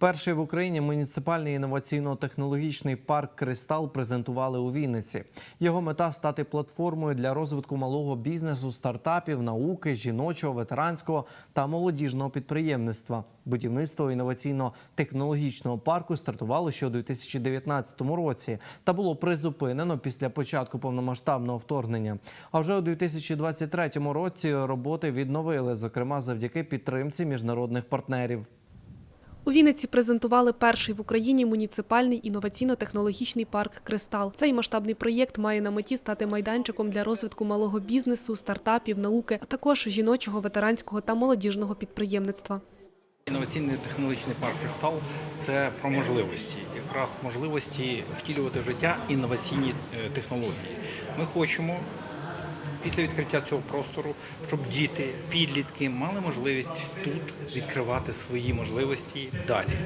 Перший в Україні муніципальний інноваційно-технологічний парк Кристал презентували у Вінниці. Його мета стати платформою для розвитку малого бізнесу, стартапів, науки, жіночого, ветеранського та молодіжного підприємництва. Будівництво інноваційно-технологічного парку стартувало ще у 2019 році та було призупинено після початку повномасштабного вторгнення. А вже у 2023 році роботи відновили, зокрема завдяки підтримці міжнародних партнерів. У Вінниці презентували перший в Україні муніципальний інноваційно-технологічний парк Кристал. Цей масштабний проєкт має на меті стати майданчиком для розвитку малого бізнесу, стартапів, науки, а також жіночого, ветеранського та молодіжного підприємництва. Інноваційний технологічний парк Кристал це про можливості, якраз можливості втілювати в життя інноваційні е, технології. Ми хочемо після відкриття цього простору, щоб діти, підлітки мали можливість тут відкривати свої можливості далі.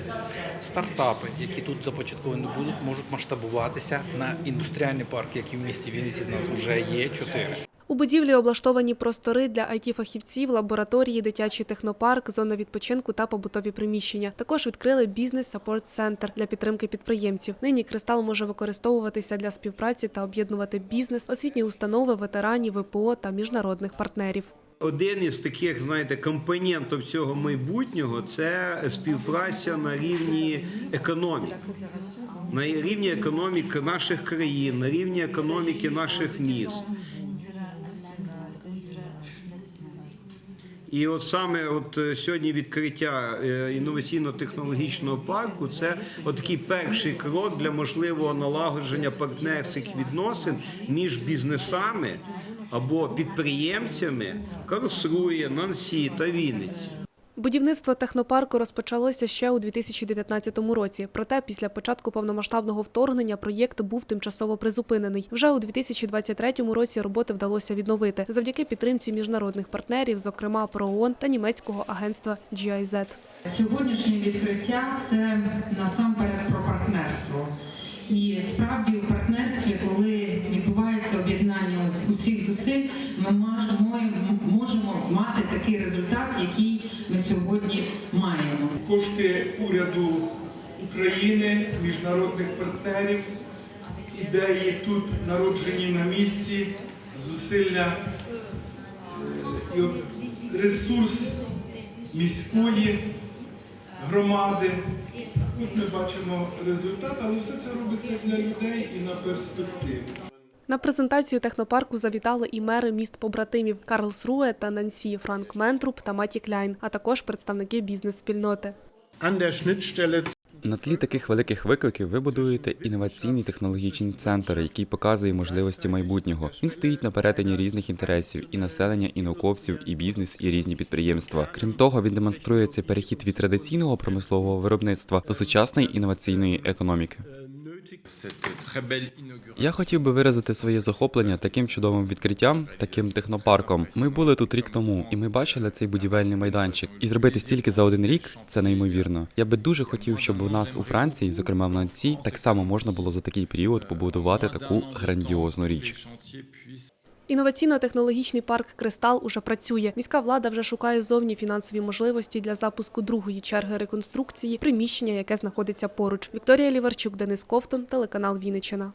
Стартапи, які тут започатковані будуть, можуть масштабуватися на індустріальний парк, які в місті Вінниці в нас вже є чотири. У будівлі облаштовані простори для IT-фахівців, лабораторії, дитячий технопарк, зона відпочинку та побутові приміщення. Також відкрили бізнес-саппорт-центр для підтримки підприємців. Нині кристал може використовуватися для співпраці та об'єднувати бізнес, освітні установи, ветеранів, ВПО та міжнародних партнерів. Один із таких, знаєте, компонентів цього майбутнього це співпраця на рівні економіки, на рівні економіки наших країн, на рівні економіки наших міст. І от саме от е, сьогодні відкриття е, інноваційно-технологічного парку це от такий перший крок для можливого налагодження партнерських відносин між бізнесами або підприємцями карсує Нансі та Вінниці. Будівництво технопарку розпочалося ще у 2019 році. Проте після початку повномасштабного вторгнення проєкт був тимчасово призупинений. Вже у 2023 році роботи вдалося відновити завдяки підтримці міжнародних партнерів, зокрема ПРООН та німецького агентства GIZ. Сьогоднішнє відкриття це насамперед про партнерство. І справді мати такий результат, який ми сьогодні маємо. кошти уряду України, міжнародних партнерів, ідеї тут народжені на місці, зусилля е, і ресурс міської громади. Тут ми бачимо результат, але все це робиться для людей і на перспективу. На презентацію технопарку завітали і мери міст побратимів Карлсруе та Нансі, Франк Ментруп та Маті Кляйн, а також представники бізнес-спільноти. На тлі таких великих викликів ви будуєте інноваційний технологічний центр, який показує можливості майбутнього. Він стоїть на перетині різних інтересів і населення, і науковців, і бізнес, і різні підприємства. Крім того, він демонструє цей перехід від традиційного промислового виробництва до сучасної інноваційної економіки. Я хотів би виразити своє захоплення таким чудовим відкриттям, таким технопарком. Ми були тут рік тому, і ми бачили цей будівельний майданчик. І зробити стільки за один рік це неймовірно. Я би дуже хотів, щоб у нас у Франції, зокрема в Нанці, так само можна було за такий період побудувати таку грандіозну річ. Інноваційно-технологічний парк Кристал уже працює. Міська влада вже шукає зовні фінансові можливості для запуску другої черги реконструкції приміщення, яке знаходиться поруч. Вікторія Ліварчук, Денис Ковтун, телеканал Вінниччина.